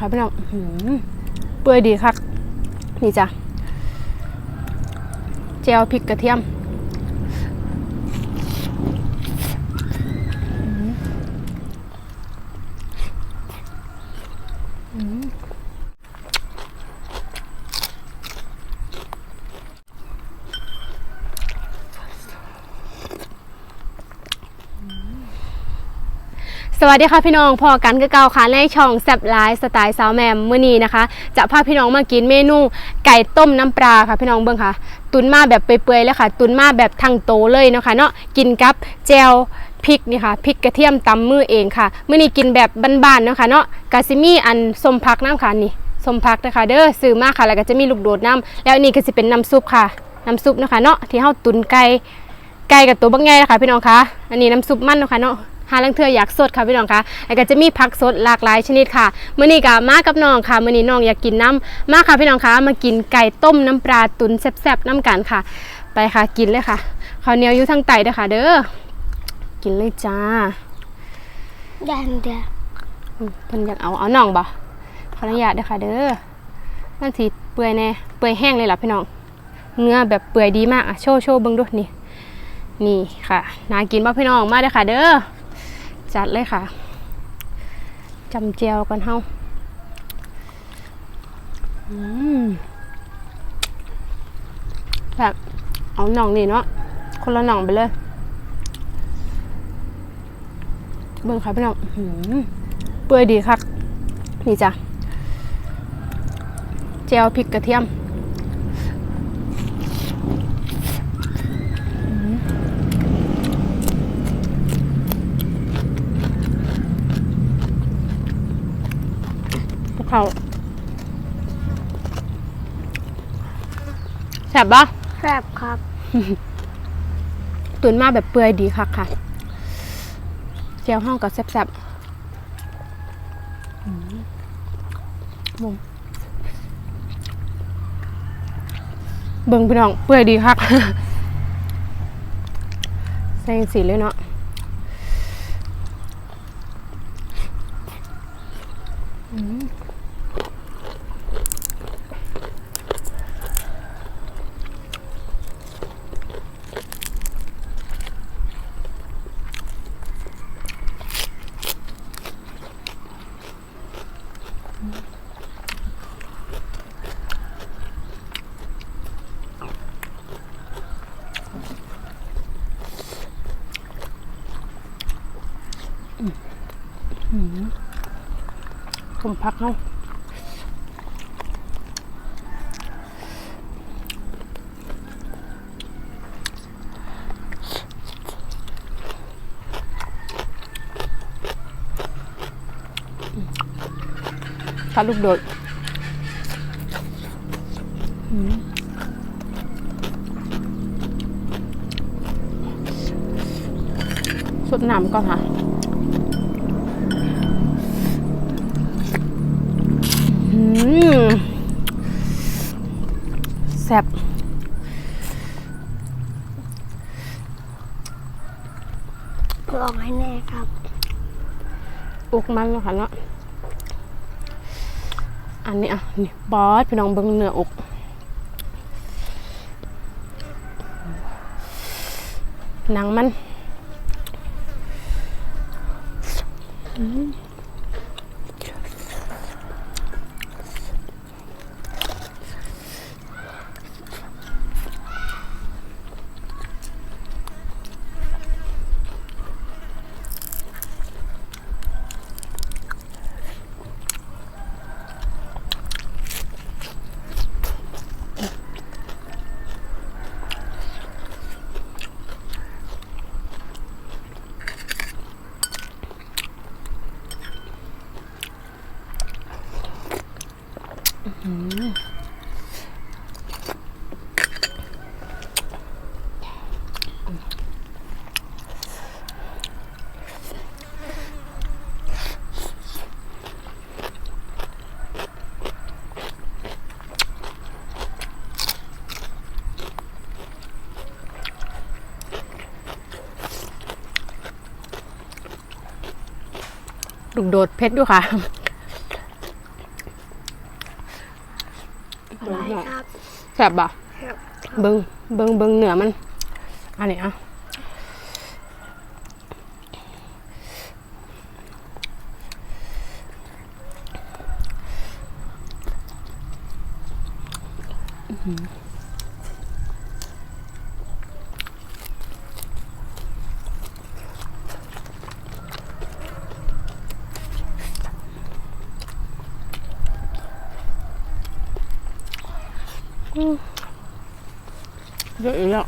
ค่ะพี่น้องเปื่อยดีคักนี่จ้ะเจลพริกกระเทียม สวัสดีค่ะพี่น้องพอกันคือเก่าค่ะในช่องแซบไลฟ์สไตล์สาวแมมมื้อนี้นะคะ จะพาพี่น้องมากินเมนูไก่ต้มน้ำปลาค่ะพี่น้องเบิ่งค่ะ ตุนมาแบบเปื่อยๆเลยค่ะ ตุนมาแบบทั้งโตเลยเนาะค่ะเนาะกินกับแจวพริกนี่ค่ะพริกกระเทียมตำมือเองค่ะเมื้อนี้กินแบบบ้านๆเนาะค่ะเนาะกาซิมีอันสมพักน้ำค่ะนี่สมพักนะคะเด้อซื้อมาค่ะแล้วก็จะมีลูกโดดน้ำแล้วนี่ก็สิเป็นน้ำซุปค่ะน้ำซุปเนาะค่ะเนาะที่เฮาตุนไก่ไก่กับตัวบักใหญ่นะคะพี่น้องคะอันนี้น้ำซุปมันเนาะค่ะเนาะ หาลังเทืออยากสดค่ะพี่น้องคะแล้วก็จะมีผักสดหลากหลายชนิดค่ะมื้อนี้ก็มากับน้องค่ะมื้อนี้น้องอยากกินน้ำมาค่ะพี่น้องคะมากินไก่ต้มน้ำปลาตุ๋นแซ่บๆน้ำกันค่ะ ไปค่ะกินเลยค่ะข้าวเหนียวอยู่ทางใต้เด้อค่ะ เด้อกินเลยจ้าดันเดียวอืมเพิ่นอยากเอาเอาน้องบ่ขออนุญาตเด้อค่ะ เด้อนั่นสิเปื่อยแน่เปื่อยแห้งเลยล่ะพี่น้องเนื้อแบบเปื่อยดีมากอะโชว์โชว์เบิ่งดูนี่นี่ค่ะน่ากินป่ะพี่น้องมาเด้อค่ะเด้อ จัดเลยค่ะจำเจียวกันเฮาแบบเอาหน่องนี่เนาะคนละหน่องไปเลย เบิ่งค่ะพี่น้องเปื่อยดีครับนี่จ้ะเจียวพริกกระเทียม พวก เขาแซ่บปะแซ่บครับ ตุนมาแบบเปื่อยดีค่ะค่ะเจียวห้องกับแซ่บๆอืมบุ้มเบิ่งพี่น้องเปื่อยดีค่ะใส่สีเลยเนาะอืม ผมพักเนาะปลาลูกโดดสดน้ำก่อนค่ะ แซ่บลองให้แน่ครับ อุกมันแล้วค่ะเนาะอันนี้อะนี่บอสพี่น้องเบิ้งเนื้ออกหนังมัน อืม ดุกโดดเพชรด้วยค่ะอะไรครับแสบบ่ะเบิงเบิงเบิงเหนือมัน อันนี้อะอืม เยอะอีกแล้ว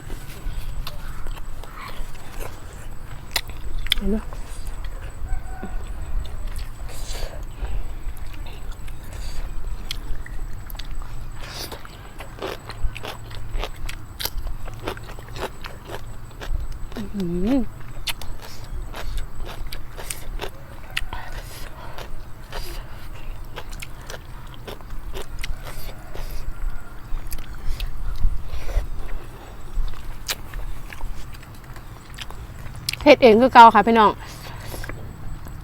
เอาเลยอื้อหือเฮ็ดเองคือเก่าค่ะพี่น้อง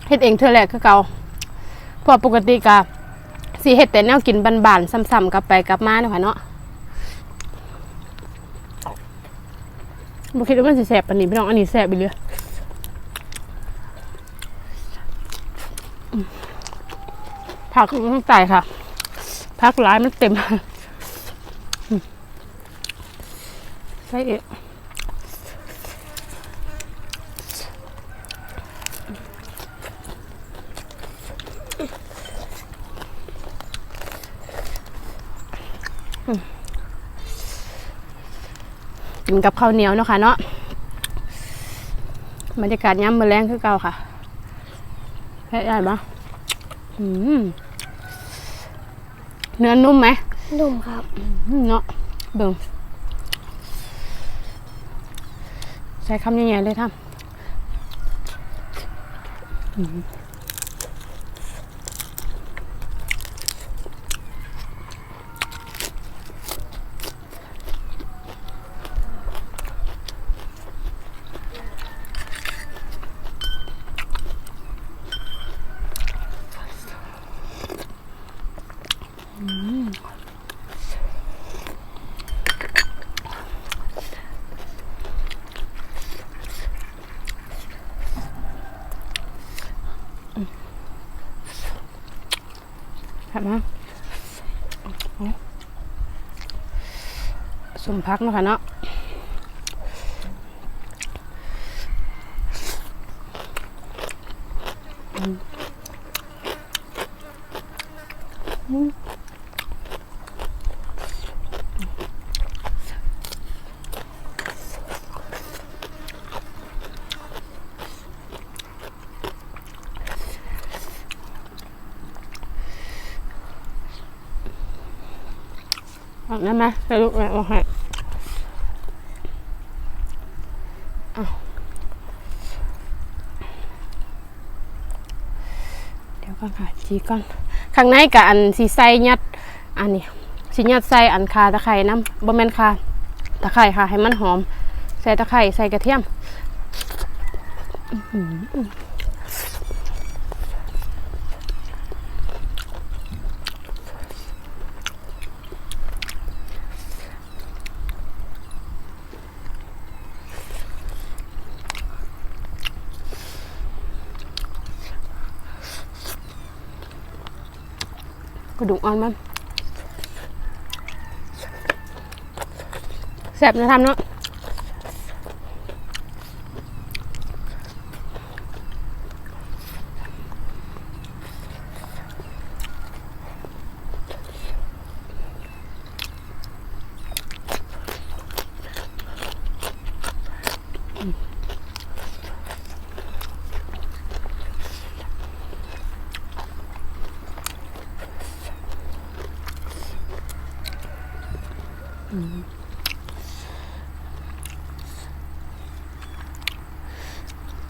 เฮ็ดเองเท่าแรกคือเก่าพราะปกติกะสิเฮ็ดแต่แนวกินบานๆซ้ำๆกลับไปกลับมาเนาะค่ะเนาะบ่คิดว่ามันสิแซ่บปานนี้พี่น้องอันนี้แซ่บอีหลีอืมผักข้างใต้ค่ะผักหลายมันเต็มอืมใส่เอะ กินกับข้าวเหนียวเนาะค่ะเนาะบรรยากาศย้ำมือแรงคือเก่าค่ะแพ้ได้ปะอืมเนื้อนุ่มไหมนุ่มครับอืมเนาะเบิ่งใช้คำยังไงเลยท่าน อืมครับมาสมพักนะคะเนาะอืมอืม เอาได้ไหมไปลูกแม่บอกให้เอาเดี๋ยวก่อนค่ะจีก่อนข้างในกับอันสีใส่ยัดอันนี้สียัดใส่อันคาตะไคร่น้ำบ่แมนคาตะไคร่ค่ะ ให้มันหอม ใส่ตะไคร่ใส่กระเทียม อื้อ ดูกอ่อนมันแสบนะทำเนาะ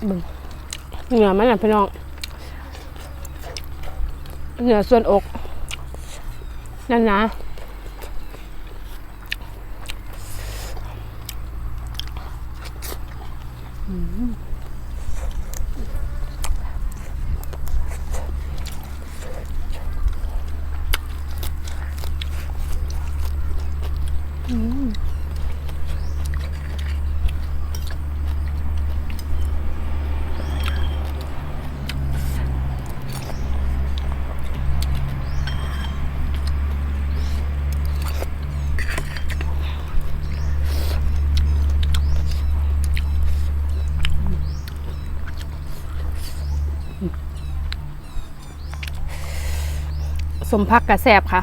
เหนือมันน่ะพี่น้องเหนือส่วนอกนั่นนะ สมพักกระแสบค่ะ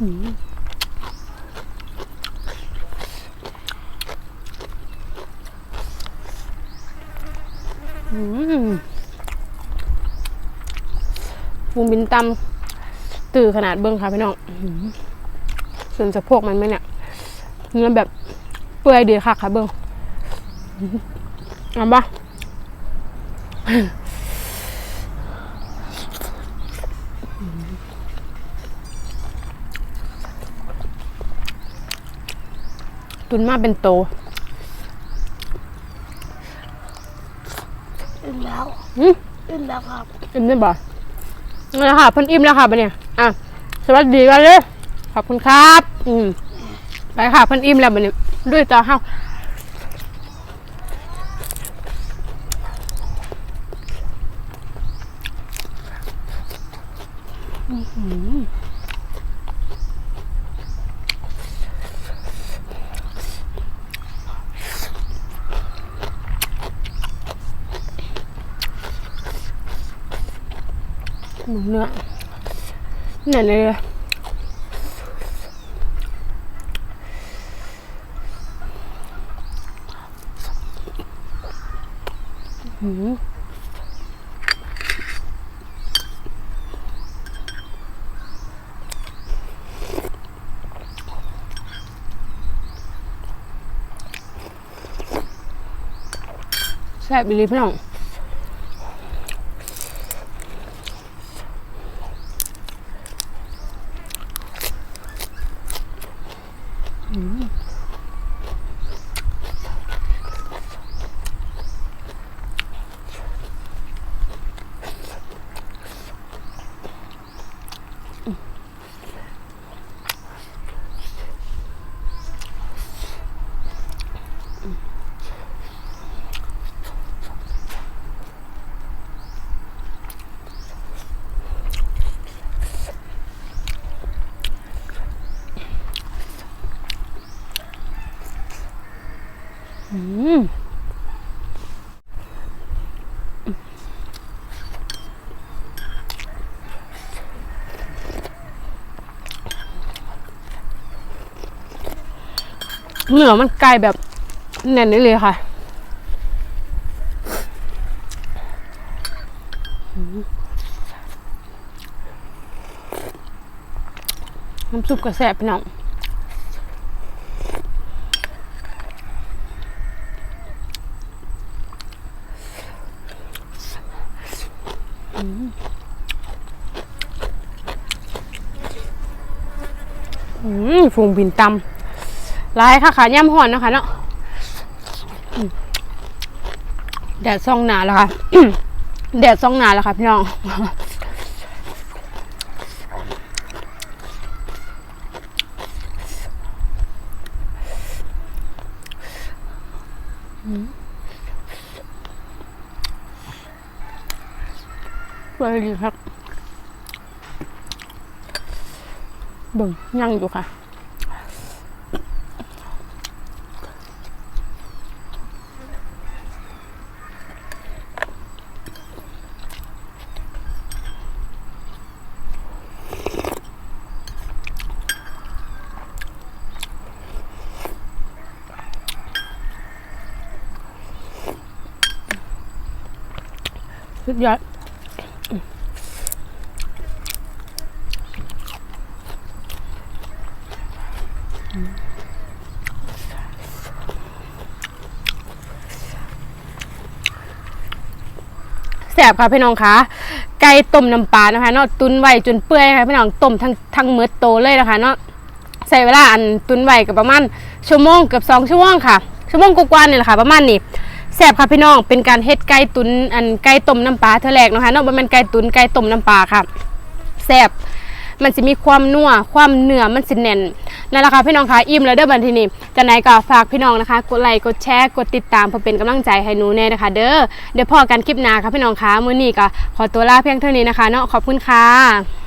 อืมฟูมินตำตื่อขนาดเบิ้งค่ะพี่น้องส่วนสะโพกมันไหมเนี่ยเนื้อแบบเปื่อยดีค่ะค่ะเบิ้ง เอาปะตุนมาเป็นโตอิ่มแล้วอืมอิ่มแล้วครับอิ่มได้บ่นั่นแหละค่ะเพิ่นอิ่มแล้วค่ะปะเนี่ยอะสวัสดีกันเลยขอบคุณครับ อืมไปค่ะเพิ่นอิ่มแล้วบัดนี้ด้วยต่อเฮา หือหมูเนื้อเนี่ยเลยอื้อหือ แซ่บอีหลีพี่น้อง อืม เนื้อมันไก่แบบแน่นนี่เลยค่ะน้ำซุปกระแสบพี่น้องอืมฝูงบินตำ ลายค่ะขาย่ำห่อนนะคะเนาะแดดซ่องหนาแล้วค่ะแดดซ่องหนาแล้วค่ะพี่น้องไปดีครับเบิ่งยังอยู่ค่ะ สุดยอดแสบค่ะพี่น้องคะไก่ต้มน้ำปลานะคะเนาะตุนไว้จนเปื่อยค่ะพี่น้องต้มทั้งทั้งเมือโตเลยนะคะ เนาะใส่เวลาอันตุนไว้กับประมาณชั่วโมงเกือบสองชั่วโมงค่ะชั่วโมงกว่าๆนี่แหละค่ะ ประมาณนี้ แซ่บค่ะพี่น้องเป็นการเฮ็ดไก่ตุนอันไก่ต้มน้ำปลาเท่าแรกนะคะนาะบ่แม่นไก่ตุนไก่ต้มน้ำปลาค่ะแซ่บมันจะมีความนัวความเนื้อมันสิแน่นนั่นแหละค่ะพี่น้องค่ะอิ่มแล้วเด้อบัดทีนี้จะไหนก็ฝากพี่น้องนะคะ กดไลค์กดแชร์กดติดตามเพื่อเป็นกำลังใจให้หนูแน่นะคะ เด้อเดี๋ยวพอกันคลิปหน้าค่ะพี่น้องค่ะมื้อนี้ก็ขอตัวลาเพียงเท่านี้นะคะเนาะขอบคุณค่ะ